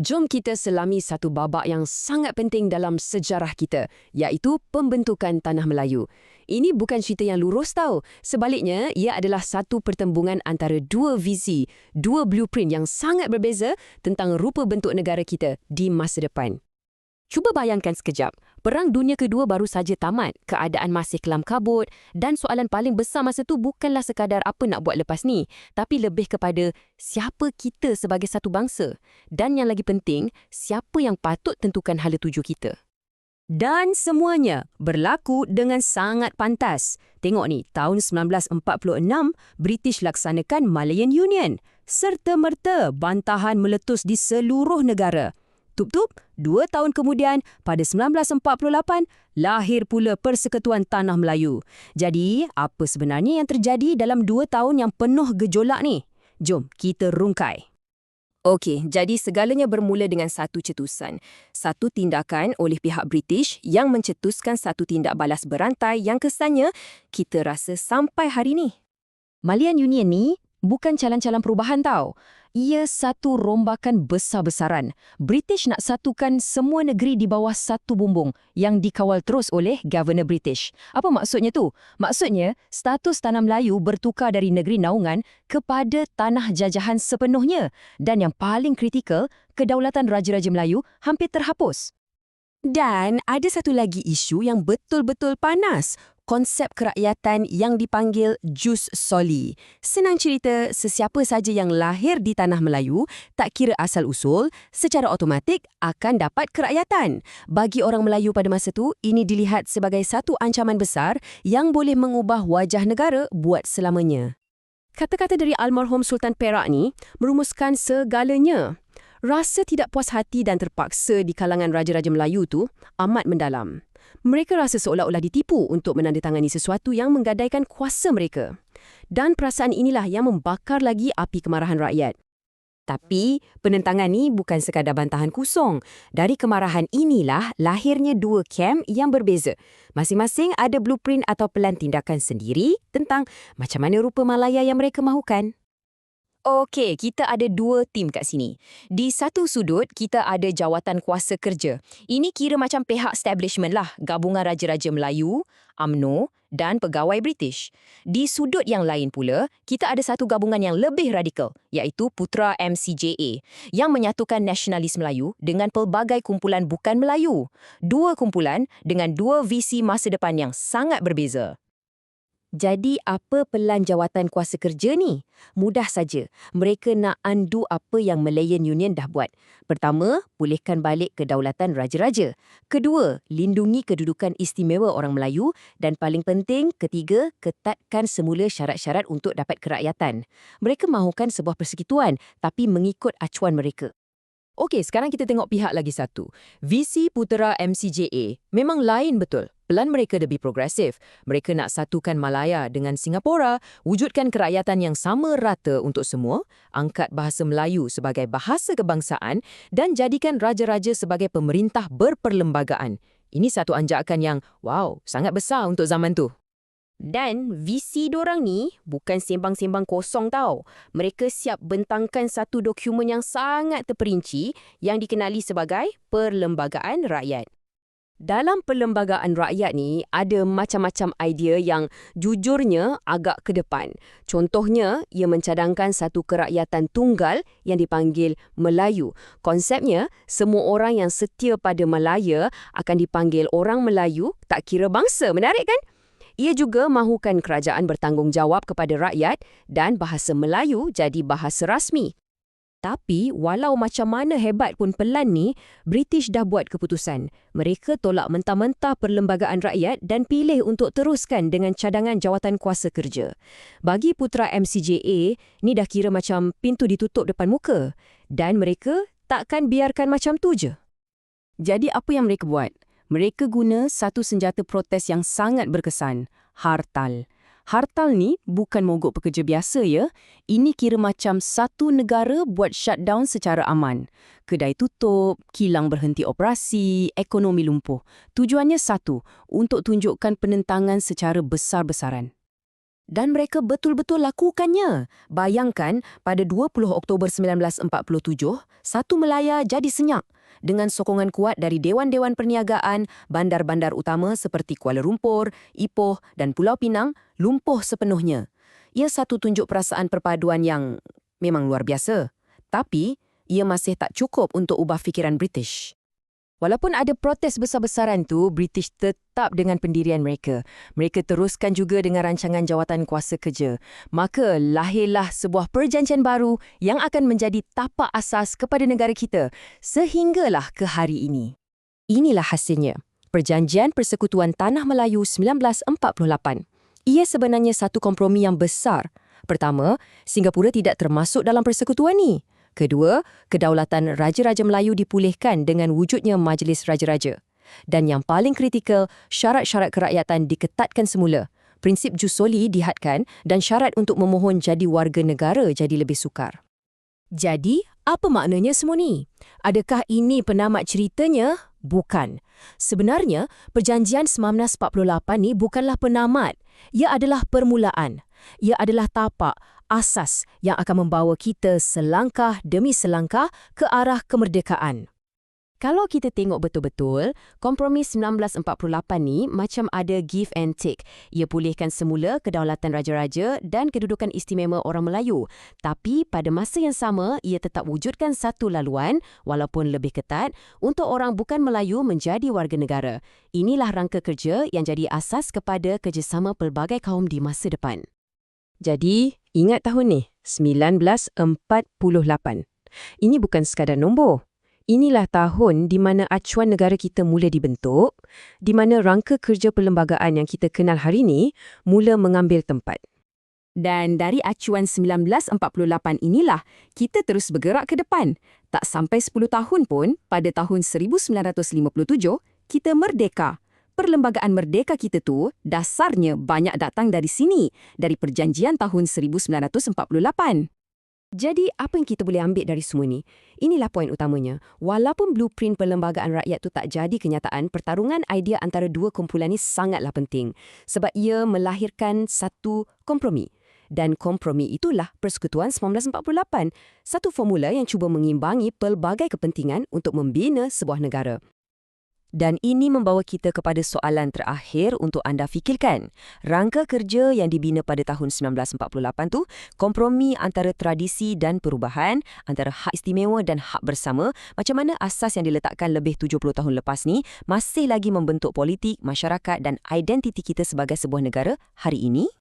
Jom kita selami satu babak yang sangat penting dalam sejarah kita, iaitu pembentukan Tanah Melayu. Ini bukan cerita yang lurus tau. Sebaliknya, ia adalah satu pertembungan antara dua visi, dua blueprint yang sangat berbeza tentang rupa bentuk negara kita di masa depan. Cuba bayangkan sekejap, Perang Dunia Kedua baru saja tamat, keadaan masih kelam kabut dan soalan paling besar masa tu bukanlah sekadar apa nak buat lepas ni, tapi lebih kepada siapa kita sebagai satu bangsa dan yang lagi penting, siapa yang patut tentukan hala tuju kita. Dan semuanya berlaku dengan sangat pantas. Tengok ni, tahun 1946, British laksanakan Malayan Union. Serta-merta bantahan meletus di seluruh negara. Tup-tup, dua tahun kemudian, pada 1948, lahir pula Persekutuan Tanah Melayu. Jadi, apa sebenarnya yang terjadi dalam dua tahun yang penuh gejolak ni? Jom kita rungkai. Okey, jadi segalanya bermula dengan satu cetusan. Satu tindakan oleh pihak British yang mencetuskan satu tindak balas berantai yang kesannya kita rasa sampai hari ni. Malian Union ni bukan calon-calon perubahan tau ia satu rombakan besar-besaran. British nak satukan semua negeri di bawah satu bumbung yang dikawal terus oleh Governor British. Apa maksudnya tu? Maksudnya, status tanah Melayu bertukar dari negeri naungan kepada tanah jajahan sepenuhnya. Dan yang paling kritikal, kedaulatan Raja-Raja Melayu hampir terhapus. Dan ada satu lagi isu yang betul-betul panas konsep kerakyatan yang dipanggil Jus Soli. Senang cerita, sesiapa saja yang lahir di tanah Melayu, tak kira asal-usul, secara otomatik akan dapat kerakyatan. Bagi orang Melayu pada masa itu, ini dilihat sebagai satu ancaman besar yang boleh mengubah wajah negara buat selamanya. Kata-kata dari almarhum Sultan Perak ni merumuskan segalanya. Rasa tidak puas hati dan terpaksa di kalangan Raja-Raja Melayu tu amat mendalam. Mereka rasa seolah-olah ditipu untuk menandatangani sesuatu yang menggadaikan kuasa mereka. Dan perasaan inilah yang membakar lagi api kemarahan rakyat. Tapi, penentangan ini bukan sekadar bantahan kosong. Dari kemarahan inilah lahirnya dua kem yang berbeza. Masing-masing ada blueprint atau pelan tindakan sendiri tentang macam mana rupa Malaya yang mereka mahukan. Okey, kita ada dua tim kat sini. Di satu sudut, kita ada jawatan kuasa kerja. Ini kira macam pihak establishment lah, gabungan Raja-Raja Melayu, AMNO dan pegawai British. Di sudut yang lain pula, kita ada satu gabungan yang lebih radikal, iaitu Putra MCJA, yang menyatukan nasionalis Melayu dengan pelbagai kumpulan bukan Melayu. Dua kumpulan dengan dua visi masa depan yang sangat berbeza. Jadi apa pelan jawatan kuasa kerja ni? Mudah saja. Mereka nak undo apa yang Malayan Union dah buat. Pertama, pulihkan balik kedaulatan raja-raja. Kedua, lindungi kedudukan istimewa orang Melayu. Dan paling penting, ketiga, ketatkan semula syarat-syarat untuk dapat kerakyatan. Mereka mahukan sebuah persekutuan tapi mengikut acuan mereka. Okey, sekarang kita tengok pihak lagi satu. Visi Putera MCJA memang lain betul. Pelan mereka lebih progresif. Mereka nak satukan Malaya dengan Singapura, wujudkan kerakyatan yang sama rata untuk semua, angkat bahasa Melayu sebagai bahasa kebangsaan dan jadikan raja-raja sebagai pemerintah berperlembagaan. Ini satu anjakan yang, wow, sangat besar untuk zaman tu. Dan visi dorang ni bukan sembang-sembang kosong tau. Mereka siap bentangkan satu dokumen yang sangat terperinci yang dikenali sebagai Perlembagaan Rakyat. Dalam Perlembagaan Rakyat ni ada macam-macam idea yang jujurnya agak ke depan. Contohnya, ia mencadangkan satu kerakyatan tunggal yang dipanggil Melayu. Konsepnya, semua orang yang setia pada Malaya akan dipanggil orang Melayu tak kira bangsa. Menarik kan? Ia juga mahukan kerajaan bertanggungjawab kepada rakyat dan bahasa Melayu jadi bahasa rasmi. Tapi walau macam mana hebat pun pelan ni, British dah buat keputusan. Mereka tolak mentah-mentah perlembagaan rakyat dan pilih untuk teruskan dengan cadangan jawatan kuasa kerja. Bagi putra MCJA, ni dah kira macam pintu ditutup depan muka. Dan mereka takkan biarkan macam tu je. Jadi apa yang mereka buat? mereka guna satu senjata protes yang sangat berkesan, hartal. Hartal ni bukan mogok pekerja biasa ya. Ini kira macam satu negara buat shutdown secara aman. Kedai tutup, kilang berhenti operasi, ekonomi lumpuh. Tujuannya satu, untuk tunjukkan penentangan secara besar-besaran. Dan mereka betul-betul lakukannya. Bayangkan, pada 20 Oktober 1947, satu Melaya jadi senyap dengan sokongan kuat dari Dewan-Dewan Perniagaan, bandar-bandar utama seperti Kuala Lumpur, Ipoh dan Pulau Pinang lumpuh sepenuhnya. Ia satu tunjuk perasaan perpaduan yang memang luar biasa. Tapi, ia masih tak cukup untuk ubah fikiran British. Walaupun ada protes besar-besaran tu, British tetap dengan pendirian mereka. Mereka teruskan juga dengan rancangan jawatan kuasa kerja. Maka lahirlah sebuah perjanjian baru yang akan menjadi tapak asas kepada negara kita sehinggalah ke hari ini. Inilah hasilnya. Perjanjian Persekutuan Tanah Melayu 1948. Ia sebenarnya satu kompromi yang besar. Pertama, Singapura tidak termasuk dalam persekutuan ni. Kedua, kedaulatan Raja-Raja Melayu dipulihkan dengan wujudnya Majlis Raja-Raja. Dan yang paling kritikal, syarat-syarat kerakyatan diketatkan semula. Prinsip Jusoli dihadkan dan syarat untuk memohon jadi warga negara jadi lebih sukar. Jadi, apa maknanya semua ni? Adakah ini penamat ceritanya? Bukan. Sebenarnya, perjanjian 1948 ni bukanlah penamat. Ia adalah permulaan. Ia adalah tapak, asas yang akan membawa kita selangkah demi selangkah ke arah kemerdekaan. Kalau kita tengok betul-betul, kompromi 1948 ni macam ada give and take. Ia pulihkan semula kedaulatan raja-raja dan kedudukan istimewa orang Melayu. Tapi pada masa yang sama, ia tetap wujudkan satu laluan, walaupun lebih ketat, untuk orang bukan Melayu menjadi warga negara. Inilah rangka kerja yang jadi asas kepada kerjasama pelbagai kaum di masa depan. Jadi, ingat tahun ni, 1948. Ini bukan sekadar nombor. Inilah tahun di mana acuan negara kita mula dibentuk, di mana rangka kerja perlembagaan yang kita kenal hari ini mula mengambil tempat. Dan dari acuan 1948 inilah, kita terus bergerak ke depan. Tak sampai 10 tahun pun, pada tahun 1957, kita merdeka perlembagaan merdeka kita tu dasarnya banyak datang dari sini, dari perjanjian tahun 1948. Jadi, apa yang kita boleh ambil dari semua ni? Inilah poin utamanya. Walaupun blueprint perlembagaan rakyat tu tak jadi kenyataan, pertarungan idea antara dua kumpulan ni sangatlah penting. Sebab ia melahirkan satu kompromi. Dan kompromi itulah Persekutuan 1948, satu formula yang cuba mengimbangi pelbagai kepentingan untuk membina sebuah negara. Dan ini membawa kita kepada soalan terakhir untuk anda fikirkan. Rangka kerja yang dibina pada tahun 1948 tu kompromi antara tradisi dan perubahan, antara hak istimewa dan hak bersama, macam mana asas yang diletakkan lebih 70 tahun lepas ni masih lagi membentuk politik, masyarakat dan identiti kita sebagai sebuah negara hari ini?